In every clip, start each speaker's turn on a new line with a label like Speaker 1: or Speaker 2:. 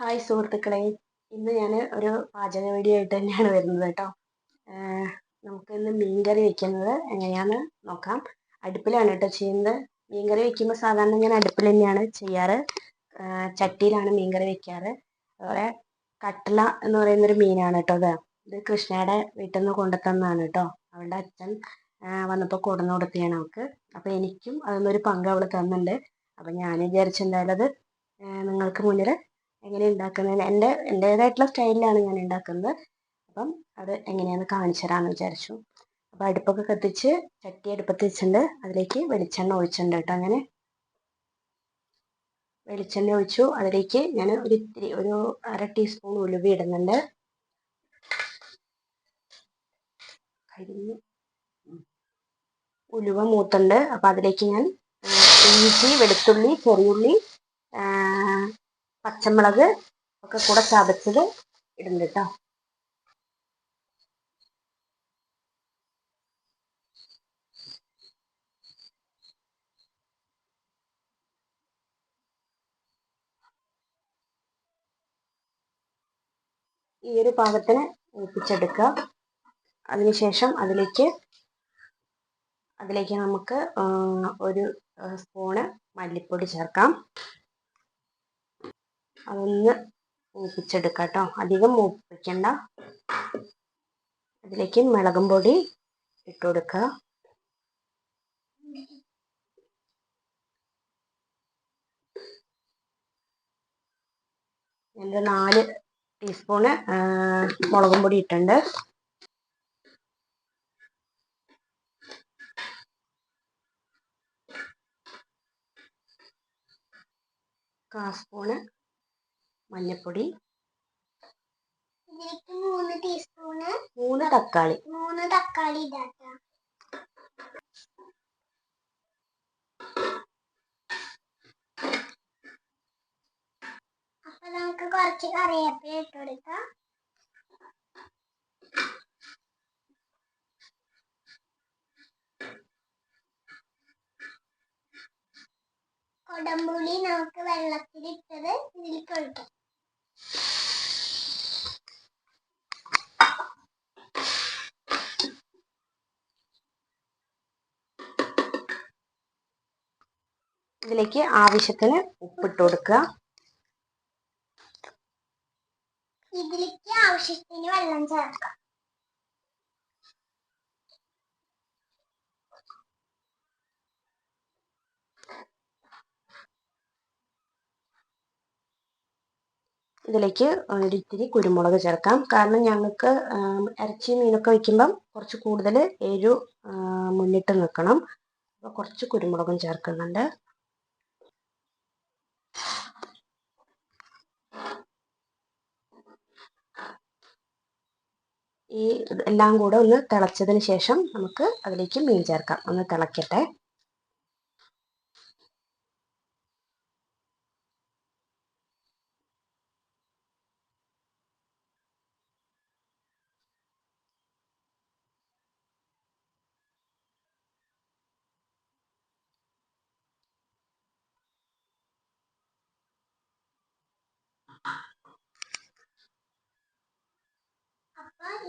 Speaker 1: Hi സുഹൃത്തുക്കളെ. ഇന്ന് ഞാൻ ഒരു പാചക വീഡിയോ ആയിട്ട് തന്നെയാണ് വരുന്നത് കേട്ടോ. നമുക്ക് ഇന്ന് മീൻകറി വെക്കുന്നത് എങ്ങനെയാന്ന് നോക്കാം. അടുപ്പിലാണ് കേട്ടോ ചെയ്യുന്നത്. മീൻകറി വെക്കുമ്പോൾ സാധാരണ ഞാൻ അടുപ്പിൽ തന്നെയാണ് ചെയ്യാറ്. ചട്ടിയിലാണ് മീൻകറി വെക്കാറ്. അതുപോലെ കട്ടള എന്ന് പറയുന്നൊരു മീനാണ് കേട്ടോ അത് ഇത് കൃഷ്ണയുടെ വീട്ടിൽ നിന്ന് കൊണ്ടുത്തന്നാണ് കേട്ടോ. അവളുടെ അച്ഛൻ വന്നപ്പോൾ കൊണ്ടുവന്ന് കൊടുത്തതാണ് അവൾക്ക്. അപ്പോൾ എനിക്കും അതൊന്നൊരു പങ്ക് അവൾ തന്നിട്ടുണ്ട് അപ്പോൾ ഞാൻ വിചാരിച്ചെന്തായാലും അത് നിങ്ങൾക്ക് മുന്നിൽ എങ്ങനെ ഉണ്ടാക്കുന്നത്? എന്റെ എന്റേതായിട്ടുള്ള സ്റ്റൈലിലാണ് ഞാൻ ഉണ്ടാക്കുന്നത്. അപ്പം അത് എങ്ങനെയാണെന്ന് കാണിച്ചു തരാമെന്ന് വിചാരിച്ചു. അപ്പോൾ അടുപ്പൊക്കെ കത്തിച്ച് ചട്ടി അടുപ്പത്ത് വെച്ചിട്ടുണ്ട്. അതിലേക്ക് വെളിച്ചെണ്ണ ഒഴിച്ചിട്ടുണ്ട് കേട്ടോ അങ്ങനെ. വെളിച്ചെണ്ണ ഒഴിച്ചു. അതിലേക്ക് ഞാൻ ഒരു ഇത്തിരി ഒരു അര ടീസ്പൂൺ ഉലുവ ഇടുന്നുണ്ട്. ഉലുവ മൂത്തുണ്ട്. അപ്പം അതിലേക്ക് ഞാൻ ഇഞ്ചി വെളുത്തുള്ളി ചെറിയുള്ളി പച്ചമുളക് ഒക്കെ കൂടെ ചതച്ചത് ഇടുന്നുണ്ട് കേട്ടോ ഈ ഒരു പാകത്തിന് മൂപ്പിച്ചെടുക്കുക അതിനുശേഷം അതിലേക്ക് അതിലേക്ക് നമുക്ക് ഒരു സ്പൂണ് മല്ലിപ്പൊടി ചേർക്കാം. അതൊന്ന് മൂപ്പിച്ചെടുക്കാം കേട്ടോ അധികം മൂപ്പിക്കണ്ട. അതിലേക്ക് മുളകും പൊടി ഇട്ട് കൊടുക്കുക. എന്റെ നാല് ടീസ്പൂണ് മുളകും പൊടി ഇട്ടുണ്ട് കാ സ്പൂണ് മഞ്ഞപ്പൊടി.
Speaker 2: മൂന്ന് ടീസ്പൂണ്
Speaker 1: മൂന്ന് തക്കാളി.
Speaker 2: മൂന്ന് തക്കാളി ഇടാട്ടോ. അപ്പൊ നമുക്ക് കുറച്ച് കറിവേപ്പില ഇട്ട് കൊടുക്കാം. കൊടമ്പുളി നമുക്ക് വെള്ളത്തിലിട്ടത് ഇതിലേക്ക് ഒഴിക്കാം.
Speaker 1: ഇതിലേക്ക് ആവശ്യത്തിന് ഉപ്പിട്ട് കൊടുക്കുക.
Speaker 2: ഇതിലേക്ക് ആവശ്യത്തിന് വെള്ളം ചേർക്കാം
Speaker 1: ഇതിലേക്ക് ഒരിത്തിരി കുരുമുളക് ചേർക്കാം. കാരണം ഞങ്ങൾക്ക് ഇറച്ചി മീനൊക്കെ വയ്ക്കുമ്പം കുറച്ച് കൂടുതൽ എരിവ് മുന്നിട്ട് നിൽക്കണം. അപ്പോൾ കുറച്ച് കുരുമുളകും ചേർക്കുന്നുണ്ട്. ഈ എല്ലാം കൂടെ ഒന്ന് തിളച്ചതിന് ശേഷം നമുക്ക് അതിലേക്ക് മീൻ ചേർക്കാം. ഒന്ന് തിളക്കട്ടെ.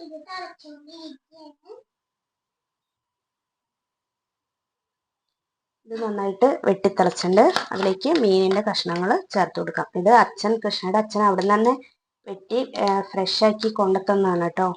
Speaker 2: ഇത്
Speaker 1: ഇത് നന്നായിട്ട് വെട്ടിത്തിളച്ചിട്ടുണ്ട്. അതിലേക്ക് മീനിന്റെ കഷ്ണങ്ങൾ ചേർത്ത് കൊടുക്കാം. ഇത് അച്ഛൻ കൃഷ്ണയുടെ അച്ഛൻ അവിടെ നിന്ന് തന്നെ വെട്ടി ഫ്രഷ് ആക്കി കൊണ്ടുത്തന്നാണ് കേട്ടോ.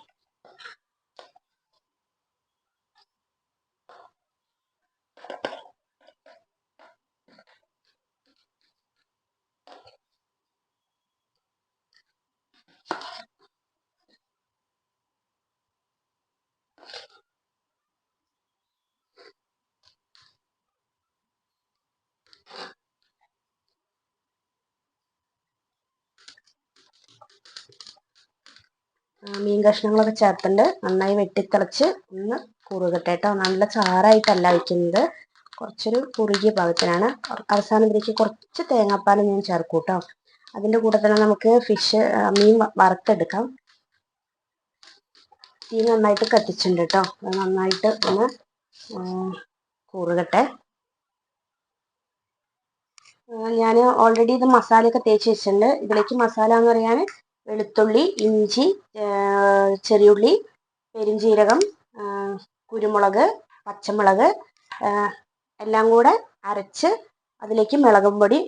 Speaker 1: മീൻ കഷ്ണങ്ങളൊക്കെ ചേർത്തിട്ടുണ്ട്. നന്നായി വെട്ടിത്തിളച്ച് ഒന്ന് കുറുകട്ടെ കേട്ടോ. നല്ല ചാറായിട്ടല്ല വയ്ക്കുന്നത്. കുറച്ചൊരു കുറുകിയ പാകത്തിനാണ് അവസാനം ഇതിലേക്ക് കുറച്ച് തേങ്ങാപ്പാൽ ഞാൻ ചേർക്കും കേട്ടോ. അതിന്റെ കൂടെ തന്നെ നമുക്ക് ഫിഷ് മീൻ വറുത്തെടുക്കാം. തീ നന്നായിട്ട് കത്തിച്ചിട്ടുണ്ട് കേട്ടോ. അത് നന്നായിട്ട് ഒന്ന് കുറുകട്ടെ. ഞാൻ ഓൾറെഡി ഇത് മസാലയൊക്കെ തേച്ച് വെച്ചിട്ടുണ്ട്. ഇതിലേക്ക് മസാല എന്ന് പറയാൻ വെളുത്തുള്ളി ഇഞ്ചി ചെറിയുള്ളി പെരിഞ്ജീരകം കുരുമുളക് പച്ചമുളക് എല്ലാം കൂടെ അരച്ച് അതിലേക്ക് മുളകും പൊടി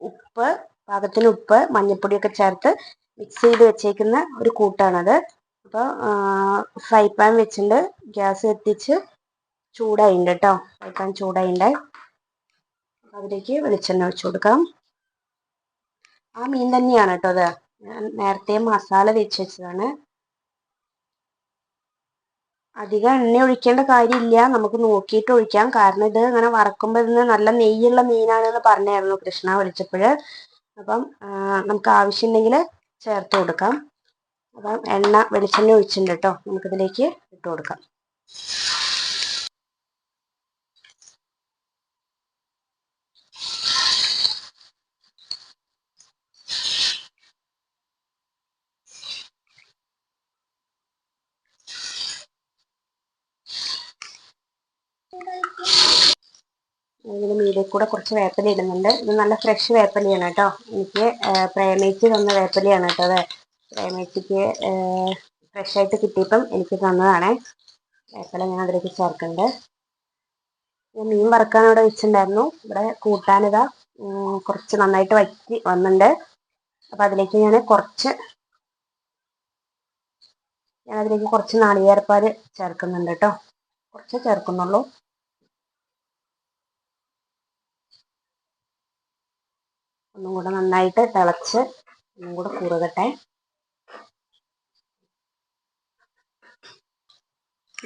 Speaker 1: ഉപ്പ് പാകത്തിന് ഉപ്പ് മഞ്ഞൾപ്പൊടിയൊക്കെ ചേർത്ത് മിക്സ് ചെയ്ത് വെച്ചേക്കുന്ന ഒരു കൂട്ടാണത്. അപ്പോൾ ഫ്രൈ പാൻ വെച്ചിട്ട് ഗ്യാസ് എത്തിച്ച് ചൂടായിട്ടുണ്ട് കേട്ടോ ഫ്രൈ പാൻ ചൂടായിട്ടുണ്ട് അതിലേക്ക് വെളിച്ചെണ്ണ ഒഴിച്ചു കൊടുക്കാം. ആ മീൻ തന്നെയാണ് കേട്ടോ അത്. ഞാൻ നേരത്തെ മസാല വെച്ച് വെച്ചതാണ്. അധികം എണ്ണ ഒഴിക്കേണ്ട കാര്യമില്ല. നമുക്ക് നോക്കിയിട്ട് ഒഴിക്കാം. കാരണം ഇത് ഇങ്ങനെ വറക്കുമ്പോൾ ഇതിന് നല്ല നെയ്യുള്ള മീനാണെന്ന് പറഞ്ഞായിരുന്നു കൃഷ്ണ വിളിച്ചപ്പോൾ. അപ്പം നമുക്ക് ആവശ്യമുണ്ടെങ്കിൽ ചേർത്ത് കൊടുക്കാം. അപ്പം എണ്ണ വെളിച്ചെണ്ണ ഒഴിച്ചിട്ടുണ്ട് കേട്ടോ. നമുക്കിതിലേക്ക് ഇട്ട് കൊടുക്കാം. ഇതിന് മീതെ കൂടെ കുറച്ച് വേപ്പല ഇടുന്നുണ്ട്. ഇത് നല്ല ഫ്രഷ് വേപ്പലയാണ് കേട്ടോ. എനിക്ക് പ്രേമേച്ചി തന്ന വേപ്പലയാണ് കേട്ടോ അത്. പ്രേമേച്ചിക്ക് ഫ്രഷ് ആയിട്ട് കിട്ടിയപ്പം എനിക്ക് തന്നതാണ്. വേപ്പല ഞാൻ അതിലേക്ക് ചേർക്കുന്നുണ്ട്. ഞാൻ മീൻ വറുക്കാൻ ഇവിടെ വെച്ചിട്ടുണ്ടായിരുന്നു. ഇവിടെ കൂട്ടാനിതാ കുറച്ച് നന്നായിട്ട് വറ്റി വന്നിട്ടുണ്ട്. അപ്പം അതിലേക്ക് ഞാൻ കുറച്ച് ഞാൻ അതിലേക്ക് കുറച്ച് നാളികേരപ്പാൽ ചേർക്കുന്നുണ്ട് കേട്ടോ. കുറച്ച് ചേർക്കുന്നുള്ളൂ. ഒന്നും കൂടെ നന്നായിട്ട് തിളച്ച് ഒന്നും കൂടെ കുറുകട്ടെ.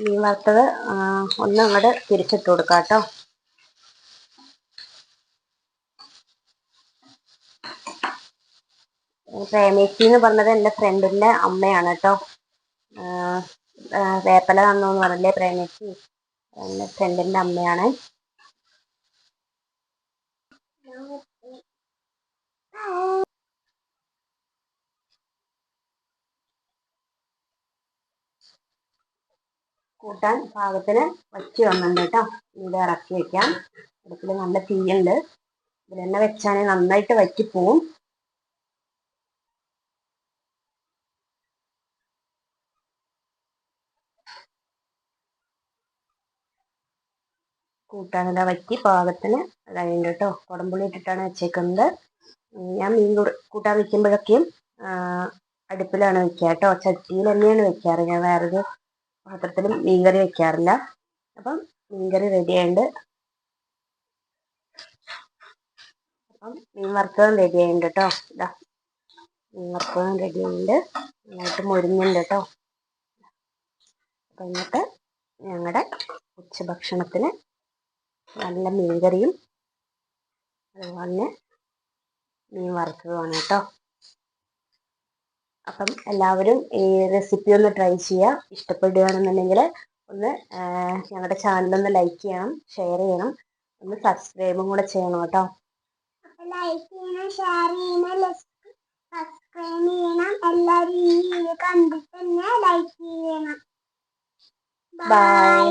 Speaker 1: മീൻ വറുത്തത് ഒന്ന് അങ്ങോട്ട് തിരിച്ചിട്ട് കൊടുക്കാം കേട്ടോ. പ്രേമേച്ചി എന്ന് പറഞ്ഞത് എന്റെ ഫ്രണ്ടിന്റെ അമ്മയാണ് കേട്ടോ. വേപ്പല തന്നു എന്ന് പറഞ്ഞില്ലേ പ്രേമേച്ചി? എന്റെ ഫ്രണ്ടിന്റെ അമ്മയാണ്. കൂട്ടാൻ പാകത്തിന് വറ്റി വന്നിട്ടുണ്ട് കേട്ടോ. ഇവിടെ ഇറക്കി വെക്കാം. അടുപ്പിൽ നല്ല തീയുണ്ട്. ഇതിൽ തന്നെ വെച്ചാൽ നന്നായിട്ട് വറ്റി പോവും കൂട്ടാനിതാ വറ്റി പാകത്തിന് അതായത് കേട്ടോ. കുടംപുളി ഇട്ടിട്ടാണ് വെച്ചേക്കുന്നത്. ഞാൻ മീൻ കൂട്- കൂട്ടാൻ വെക്കുമ്പോഴൊക്കെയും അടുപ്പിലാണ് വെക്കുക കേട്ടോ. ചട്ടിയിൽ തന്നെയാണ് വെക്കാറ്. ഞാൻ വേറൊരു പാത്രത്തിലും മീൻകറി വെക്കാറില്ല. അപ്പം മീൻകറി റെഡി അപ്പം മീൻ വറുത്തതും റെഡി ആയിട്ടുണ്ട് കേട്ടോ. ഇതാ മീൻ വറുത്തതും റെഡി ആയിട്ടുണ്ട്. നന്നായിട്ട് മുരിഞ്ഞുണ്ട് കേട്ടോ. അപ്പം എന്നിട്ട് ഞങ്ങളുടെ ഉച്ചഭക്ഷണത്തിന് നല്ല മീൻകറിയും അതുപോലെ തന്നെ മീൻ വറുത്തതുമാണ് കേട്ടോ. അപ്പം എല്ലാവരും ഈ റെസിപ്പി ഒന്ന് ട്രൈ ചെയ്യുക. ഇഷ്ടപ്പെടുകയാണെന്നുണ്ടെങ്കിൽ ഒന്ന് ഞങ്ങളുടെ ചാനൽ ഒന്ന് ലൈക്ക് ചെയ്യണം ഷെയർ ചെയ്യണം. ഒന്ന് സബ്സ്ക്രൈബും കൂടെ ചെയ്യണം കേട്ടോ.
Speaker 2: ലൈക്ക് ചെയ്യണം ഷെയർ ചെയ്യണം സബ്സ്ക്രൈബ് ചെയ്യണം. എല്ലാവരും ഈ വീഡിയോ കണ്ടിട്ട് തന്നെ ലൈക്ക് ചെയ്യണം. ബൈ